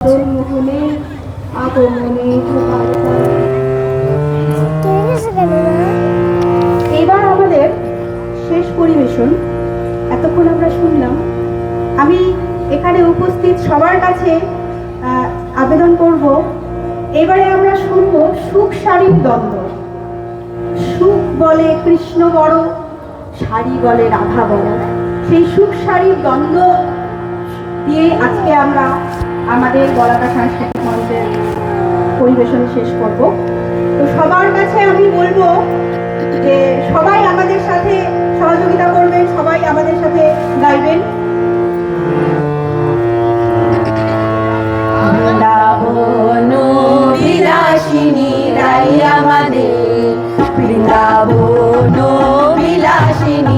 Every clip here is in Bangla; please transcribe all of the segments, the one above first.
মোহনে এবার আমাদের শেষ পরিবেশন। এতক্ষণ আমরা শুনলাম। আমি এখানে উপস্থিত সবার কাছে আবেদন করব। এবারে আমরা শুনব সুখ শাড়ির দ্বন্দ্ব। সুখ বলে কৃষ্ণ বড়, শাড়ি বলে রাধা বড়। সেই সুখ শাড়ির দ্বন্দ্ব দিয়ে আজকে আমরা আমাদের বলাকা সাংস্কৃতিক মঞ্চের পরিবেশন শেষ করব। তো সবার কাছে আমি বলব যে সবাই আমাদের সাথে সহযোগিতা করবেন, সবাই আমাদের সাথে গাইবেন। আমাদের বৃন্দাবন বিলাসিনী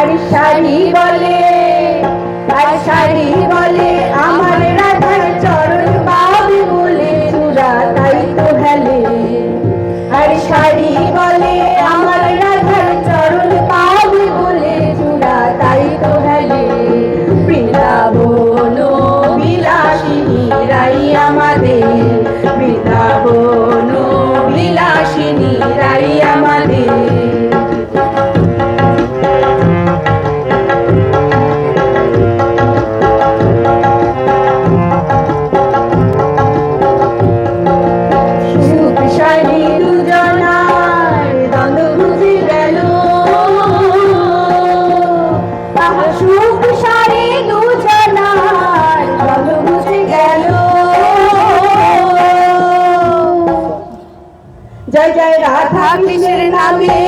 আর শাড়ি বলে আর শাড়ি বলে সুখ সারে দুজনার কত বুঝে গেল। জয় জয় রাধা কৃষ্ণের নামে